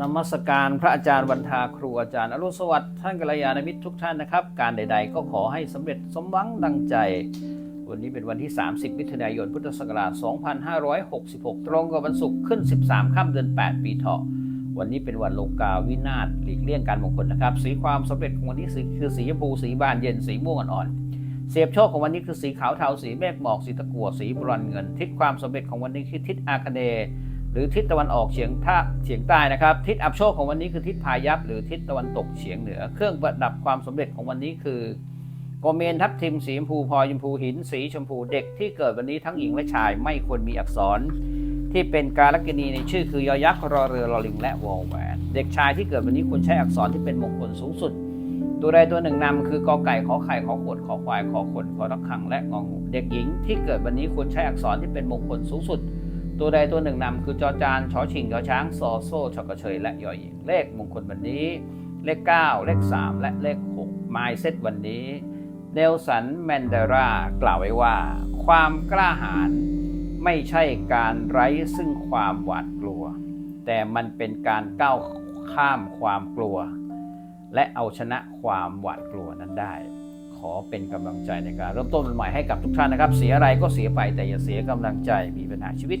นมัสการพระอาจารย์วันทาครูอาจารย์อรุณสวัสดิ์ท่านกัลยาณมิตรทุกท่านนะครับ การใด ๆ ก็ขอให้สำเร็จสมหวังดังใจ วันนี้เป็นวันที่ 30 มิถุนายน พุทธศักราช 2566 ตรงกับวันศุกร์ขึ้น 13 ค่ำเดือน 8 ปีเถาะวันนี้เป็นวันโลกาวินาศหลีกเลี่ยงการมงคลนะครับ สีความสำเร็จของวันนี้คือสีชมพูสีบานเย็นสีม่วงอ่อนๆเสียบโชคของวันนี้คือสีขาวเทาสีเมฆหมอกสีตะกั่วสีบรอนเงิน ทิศความสำเร็จของวันนี้คือทิศอาคเนย์ รือทิศตะวันออกเฉียงท่าเฉียงใต้นะครับ ทิศอับโชคของวันนี้คือทิศพายัพหรือทิศตะวันตกเฉียงเหนือ เครื่องประดับความสำเร็จของวันนี้คือโกเมนทับทิมสีชมพูพลอยชมพูหิน สีชมพูเด็กที่เกิดวันนี้ทั้งหญิงและชายไม่ควรมีอักษร ที่เป็นการลักษณีในชื่อคือยอยักษ์รอเรือรอลิงและวอลแหวนเด็กชายที่เกิดวันนี้ควรใช้อักษรที่เป็นมงคลสูงสุด ตัวใดตัวหนึ่งนำคือกอไก่ขอไข่ขอขวดขอควายขอคนขอรักขังและงองูเด็กหญิงที่เกิดวันนี้ควรใช้อักษรที่เป็นมงคลสูงสุด ตัวใดตัวหนึ่งนำคือจอจานชอชิงยอช้างซอโซ่ชอกระเชยและยอหญิงเลขมงคลวันนี้ เลข 9 เลข 3 และเลข6ไมเซตวันนี้เนลสันแมนเดรากล่าวไว้ว่า ความกล้าหาญไม่ใช่การไร้ซึ่งความหวาดกลัว แต่มันเป็นการก้าวข้ามความกลัว และเอาชนะความหวาดกลัวนั้นได้ ขอเป็นกำลังใจในการเริ่มต้นวันใหม่ให้กับทุกท่านนะครับ เสียอะไรก็เสียไปแต่อย่าเสียกำลังใจมีปัญหาชีวิต